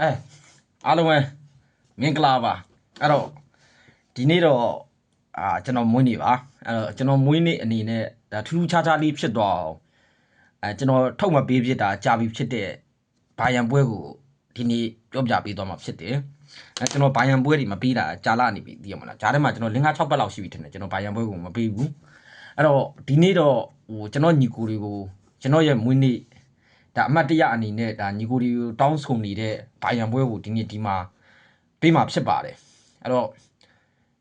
အဲအားလုံးပဲမင်္ဂလာပါအဲ့တော့ဒီနေ့တော့အာကျွန်တော်မွေးနေ့ပါအဲ့တော့ကျွန်တော်မွေးနေ့အနေနဲ့ဒါထူးထူးခြားခြားလေးဖြစ်သွားအောင်အဲကျွန်တော်ထုတ်မပေးဖြစ်တာကြာပြီဖြစ်တဲ့ဘာယံပွဲကိုဒီနေ့ပြောပြပေးသွားမှာဖြစ်တယ်အဲကျွန်တော်ဘာယံပွဲတွေမပေးတာကြာလာနေပြီသိရမလားဂျားထဲမှာကျွန်တော်5 6ပတ်လောက်ရှိပြီထင်တယ်ကျွန်တော်ဘာယံပွဲကိုမပေးဘူးအဲ့တော့ဒီနေ့တော့ဟိုကျွန်တော်ညီကိုတွေကိုကျွန်တော်ရဲ့မွေးနေ့ ဒါအမတ်တရအနေနဲ့ဒါညီကိုဒီကိုတောင်းဆိုနေတဲ့ဘိုင်ယံပွဲကိုဒီနေ့ဒီမှာပေးမှာဖြစ်ပါတယ်အဲ့တော့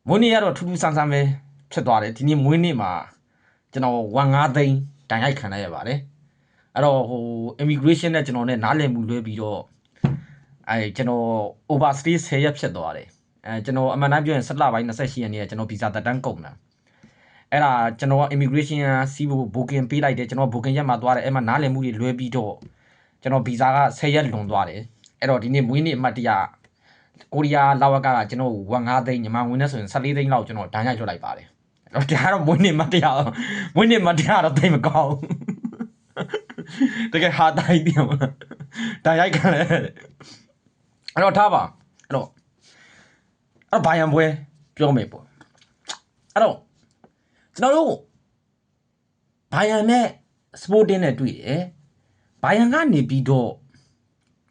မွေးနေ့ကတော့ထူးထူးဆန်းဆန်းပဲဖြစ်သွားတယ်ဒီနေ့မွေးနေ့မှာကျွန်တော်1.5သိန်းတန်ရိုက်ခံရရပါတယ်အဲ့တော့ဟို immigration နဲ့ကျွန်တော်နဲ့နားလည်မှုလွဲပြီးတော့အဲကျွန်တော် overstay 10ရက်ဖြစ်သွားတယ်အဲကျွန်တော်အမှန်တမ်းပြောရင်7လပိုင်း28ရက်နေ့ကကျွန်တော်ဗီဇာတက်တန်းကုန်တာ အဲ့ဒါကျွန်တော်က immigration ကစီးဖို့ booking ပေးလိုက်တယ်ကျွန်တော် booking ရက်မှာသွားတယ်အဲ့မှာနားလည်မှုတွေလွဲပြီးတော့ကျွန်တော်ဗီဇာက10ရက်လွန်သွားတယ်အဲ့တော့ဒီနေ့မွေးနေ့အမှတ်တရကိုရီးယားလာဝကကကျွန်တော်1.5သိန်းညီမဝင်နေဆိုရင်14သိန်းလောက်ကျွန်တော်ဒဏ်ရိုက်လွှတ်လိုက်ပါတယ်အဲ့တော့ဒါကတော့မွေးနေ့အမှတ်တရမွေးနေ့အမှတ်တရတော့သိမကောင်းဘူးတကယ်ဟာတိုင်းတယ်မလားဒဏ်ရိုက်ခံလဲအဲ့တော့ထားပါအဲ့တော့အဲ့ဘာယံပွဲပြောမယ်ပေါ့အဲ့တော့ ကျွန်တော်တို့ဘိုင်ယန်နဲ့စပိုတင်းနဲ့တွေ့တယ်ဘိုင်ယန်ကနေပြီးတော့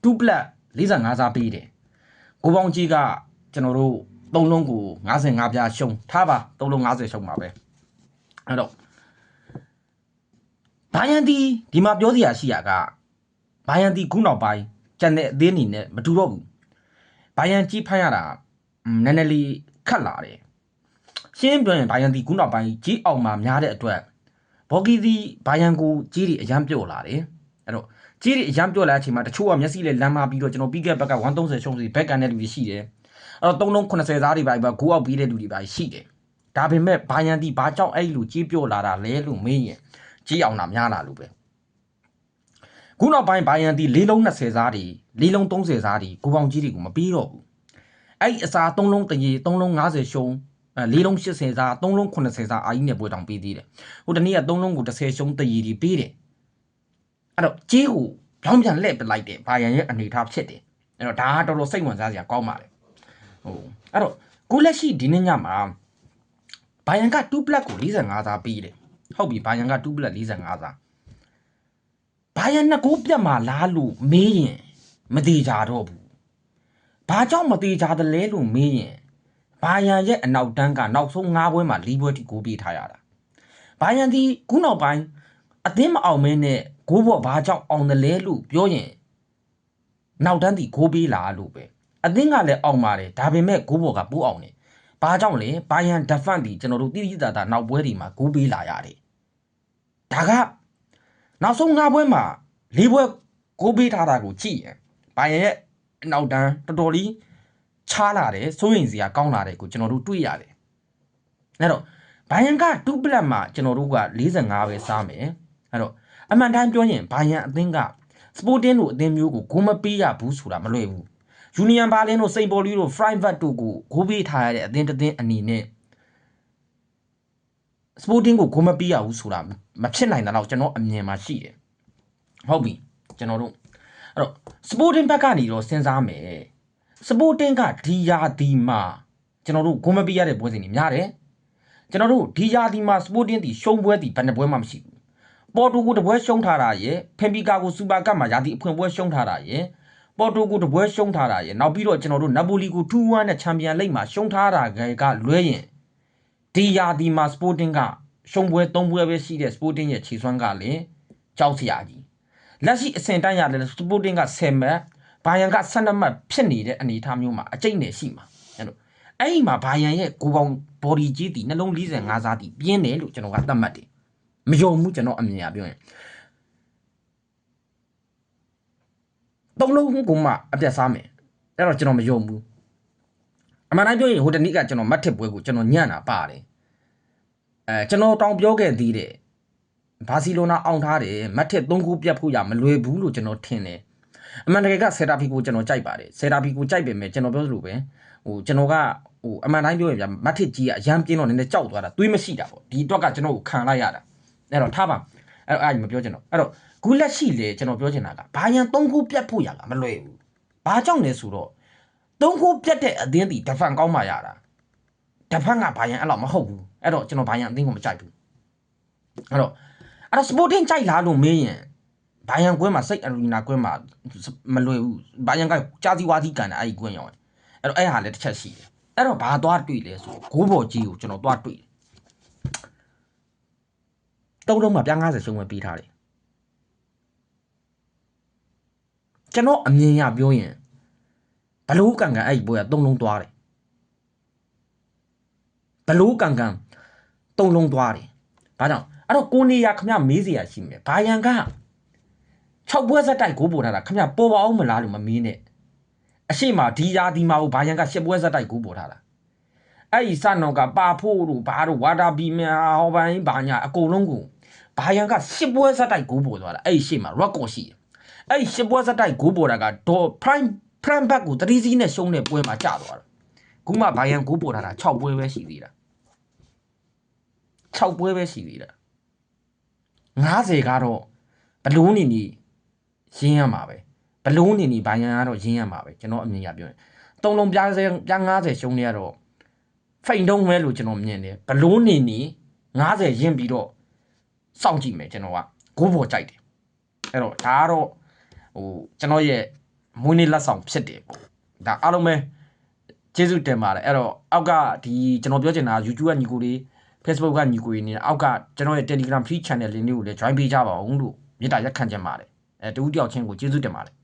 2ပလက်45စားပေးတယ်ကိုပေါင်းကြီးကကျွန်တော်တို့သုံးလုံးကို55ပြားရှုံထားပါသုံးလုံး50ရှုံပါပဲအဲ့တော့ဘိုင်ယန်ဒီဒီမှာပြောစရာရှိတာကဘိုင်ယန်ဒီခုနောက်ပိုင်းကျန်တဲ့အသေးအနေနဲ့မတူတော့ဘူးဘိုင်ယန်ကြီးဖမ်းရတာอืมနည်းနည်းလေးခတ်လာတယ် ရှင်းပြောရင်ဘိုင်ယန်ဒီခုနောက်ပိုင်းကြီးအောင်မှာများတဲ့အတွက်ဘော်ဂီဒီဘိုင်ယန်ကိုကြီးတွေအရန်ပြော့လာတယ်အဲ့တော့ကြီးတွေအရန်ပြော့လာတဲ့အချိန်မှာတချို့ကမျက်စိလေးလမ်းမပြီးတော့ကျွန်တော်ပြီးခဲ့ဘက်က130ရှုံးစီဘက်ကန်တဲ့လူတွေရှိတယ်အဲ့တော့3080သားတွေပါပဲဂိုးအောက်ပြီးတဲ့လူတွေပါရှိတယ်ဒါပေမဲ့ဘိုင်ယန်ဒီဘာကြောင့်အဲ့လိုကြီးပြော့လာတာလဲလို့မေးရင်ကြီးအောင်တာများလာလို့ပဲခုနောက်ပိုင်းဘိုင်ယန်ဒီ၄လုံး20စားတွေ၄လုံး30စားတွေကိုပေါင်ကြီးတွေကိုမပြီးတော့ဘူးအဲ့ဒီအစား3လုံးတရေ3လုံး50ရှုံး အဲလေးလုံး80စား3လုံး80စားအာကြီးနဲ့ပွဲတောင်ပေးသေးတယ်ဟိုတနေ့က3လုံးကို30ရှုံးတရီဒီပေးတယ်အဲ့တော့ကြေးကိုပြောင်းပြန်လှည့်ပလိုက်တယ်ဘာရန်ရဲ့အနေထားဖြစ်တယ်အဲ့တော့ဒါကတော်တော်စိတ်ဝင်စားစရာကောင်းပါလေဟိုအဲ့တော့ကိုလက်ရှိဒီနေ့ညမှာဘာရန်က2 black ကို45စားပေးတယ်ဟုတ်ပြီဘာရန်က2 black 45စားဘာရန်နှစ်ကိုပြတ်မှာလားလို့မေးရင်မသေးကြတော့ဘူးဘာကြောင့်မသေးကြသလဲလို့မေးရင် ဘာယန်ရဲ့အနောက်တန်းကနောက်ဆုံး၅ပွဲမှာ၄ပွဲထိကိုပေးထားရတာဘာယန်ဒီခုနောက်ပိုင်းအသင်းမအောင်မဲနဲ့ဂိုးဘော့ဘာကြောင့်အောင်တယ်လဲလို့ပြောရင်နောက်တန်းဒီဂိုးပေးလာလို့ပဲအသင်းကလည်းအောင်ပါတယ်ဒါပေမဲ့ဂိုးဘော့ကပိုးအောင်တယ်ဘာကြောင့်လဲဘာယန်ဒဖန်ဒီကျွန်တော်တို့တိတိတတ်တာနောက်ပွဲတွေမှာဂိုးပေးလာရတယ်ဒါကနောက်ဆုံး၅ပွဲမှာ၄ပွဲဂိုးပေးထားတာကိုကြည့်ရင်ဘာယန်ရဲ့အနောက်တန်းတော်တော်လေး ချားလာတယ်စိုးရင်စရာကောင်းလာတယ်ကိုကျွန်တော်တို့တွေ့ရတယ်အဲ့တော့ဘိုင်ယန်က2ပလက်မှာကျွန်တော်တို့က45ပဲစားမယ်အဲ့တော့အမှန်တိုင်းပြောရင်ဘိုင်ယန်အသင်းကစပိုတင်းတို့အသင်းမျိုးကိုဂိုးမပေးရဘူးဆိုတာမလွယ်ဘူးယူနီယံဘာလင်းတို့စိန်ပေါ်လီတို့ဖရိုင်ဗတ်တို့ကိုဂိုးပေးထားရတဲ့အသင်းတစ်သင်းအနေနဲ့စပိုတင်းကိုဂိုးမပေးရဘူးဆိုတာမဖြစ်နိုင်တဲ့တော့ကျွန်တော်အမြင်မှာရှိတယ်ဟုတ်ပြီကျွန်တော်တို့အဲ့တော့စပိုတင်းဘက်ကနေတော့စဉ်းစားမယ် စပိုတင်ကဒီယာဒီမှာကျွန်တော်တို့ဂုံမပေးရတဲ့ပွဲစဉ်တွေများတယ်ကျွန်တော်တို့ဒီယာဒီမှာစပိုတင်တီရှုံးပွဲတီဘယ်နှပွဲမှမရှိဘူးပေါ်တူကိုတပွဲရှုံးထားတာရယ်ဖင်ပီကာကိုစူပါကပ်မှာယာဒီအဖွင့်ပွဲရှုံးထားတာရယ်ပေါ်တူကိုတပွဲရှုံးထားတာရယ်နောက်ပြီးတော့ကျွန်တော်တို့နပိုလီကို2-1နဲ့ချန်ပီယံလိဂ်မှာရှုံးထားတာကလွဲရင်ဒီယာဒီမှာစပိုတင်ကရှုံးပွဲ3ပွဲပဲရှိတဲ့စပိုတင်ရဲ့ခြေစွမ်းကလည်းကြောက်စရာကြီးလက်ရှိအဆင့်တန်းရတယ်စပိုတင်က10မှတ် ဘာယန်က12မှတ်ဖြစ်နေတဲ့အနေအထားမျိုးမှာအကျိတ်နဲ့ရှိမှာအဲ့လိုအဲ့ဒီမှာဘာယန်ရဲ့ကိုပေါင် body ကြီးတည်နှလုံး45စားတည်ပြင်းတယ်လို့ကျွန်တော်ကသတ်မှတ်တယ်မယုံဘူးကျွန်တော်အမြင်အရပြောရင်သုံးလုံးကိုမှအပြတ်စားမယ်အဲ့တော့ကျွန်တော်မယုံဘူးအမှန်တိုင်းပြောရင်ဟိုတနေ့ကကျွန်တော်မတ်ထစ်ပွဲကိုကျွန်တော်ညံ့တာပါတယ်အဲကျွန်တော်တောင်ပြောခဲ့သေးတယ်ဘာစီလိုနာအောင်ထားတယ်မတ်ထစ်3ခုပြတ်ဖို့ရမလွယ်ဘူးလို့ကျွန်တော်ထင်တယ် အမှန်တကယ်ကဆယ်တာဖီကိုကျွန်တော်ကြိုက်ပါတယ်ဆယ်တာဖီကိုကြိုက်ပေမဲ့ကျွန်တော်ပြောသလိုပဲဟိုကျွန်တော်ကဟိုအမှန်တိုင်းပြောရင်ဗျာမတ်ထစ်ကြီးကအရန်ပြင်းတော့နည်းနည်းကြောက်သွားတာတွေးမရှိတာပေါ့ဒီအတွက်ကကျွန်တော်ကိုခံလိုက်ရတာအဲ့တော့ထားပါအဲ့တော့အဲ့ဒီမပြောချင်တော့အဲ့တော့ဂူလက်ရှိလေကျွန်တော်ပြောချင်တာကဘာယံ၃ခုပြတ်ဖို့ရတာမလွယ်ဘူးဘာကြောင့်လဲဆိုတော့သုံးခိုးပြတ်တဲ့အသင်းတီဒဖန်ကောင်းမှရတာဒဖန်ကဘာယန်အဲ့လောက်မဟုတ်ဘူးအဲ့တော့ကျွန်တော်ဘာယန်အသင်းကိုမကြိုက်ဘူးအဲ့တော့အဲ့တော့ sporting ကြိုက်လားလို့မေးရင် ဘာယန်ကွင်းမှာစိတ်အရီနာကွင်းမှာမလွယ်ဘူးဘာယန်ကကြာစီဝါသီကန်တာအဲ့ဒီကွင်းရောအဲ့တော့အဲ့ဟာလည်းတစ်ချက်ရှိတယ်အဲ့တော့ဘာသွားတွေ့လဲဆိုဂိုးဘော်ကြီးကိုကျွန်တော်သွားတွေ့တယ်တုံးလုံးမှာပြား90ရှုံးပဲပေးထားတယ်ကျွန်တော်အမြင်ရပြောရင်ဘလူးကန်ကန်အဲ့ဒီပွဲကသုံးလုံးသွားတယ်ဘလူးကန်ကန်သုံးလုံးသွားတယ်ဘာကြောင့်အဲ့တော့ကိုနေရခမမေးစရာရှိမယ်ဘာယန်က 6ပွဲဆက်တိုက်ကိုပို့ထားတာခမပေါ်ပါအောင်မလားလို့မမေးနဲ့အရှိမဒီရာဒီမှာဘာယန်က10ပွဲဆက်တိုက်ကိုပို့ထားတာအဲ့ဒီစနောက်ကပါဖို့တို့ဘာတို့ဝါတာဘီမြန်ဟောပိုင်းဘာညာအကုန်လုံးကိုဘာယန်က10ပွဲဆက်တိုက်ကိုပို့သွားတာအဲ့ဒီရှိမှာ record ရှိတယ်အဲ့ဒီရှစ်ပွဲစက်တိုက်ဂိုးပေါ်တာကဒေါ် prime prime back ကိုတတိစီးနဲ့ရှုံးတဲ့ပွဲမှာကျသွားတာခုမှဘိုင်ယန်ဂိုးပေါ်ထားတာ6ပွဲပဲရှိသေးတာ6ပွဲပဲရှိသေးတာ90ကတော့ဘလုံးနေနေ ရင်းရမှာပဲဘလုံးနေနေဘိုင်ယန်ကတော့ရင်းရမှာပဲကျွန်တော်အမြင်ရပြောရင်သုံးလုံးပြားစဲပြား90ရှုံးနေရတော့ဖိန်တုံးပဲလို့ကျွန်တော်မြင်တယ်ဘလုံးနေနေ90ရင်းပြီးတော့စောင့်ကြည့်မယ်ကျွန်တော်ကဂိုးပေါ်ကြိုက်တယ်အဲ့တော့ဒါကတော့ဟိုကျွန်တော်ရဲ့မွေးနေ့လက်ဆောင်ဖြစ်တယ်ပေါ့ဒါအားလုံးပဲကျေးဇူးတင်ပါတယ်အဲ့တော့အောက်ကဒီကျွန်တော်ပြောချင်တာ YouTube ကညီကိုတွေ Facebook ကညီကိုတွေနေအောက်ကကျွန်တော်ရဲ့ Telegram free channel လေးတွေကိုလည်း join ပေးကြပါအောင်လို့မေတ္တာရက်ခံချင်ပါတယ် အဲတူတူတယောက်ချင်းကိုကျေးဇူးတင်ပါတယ်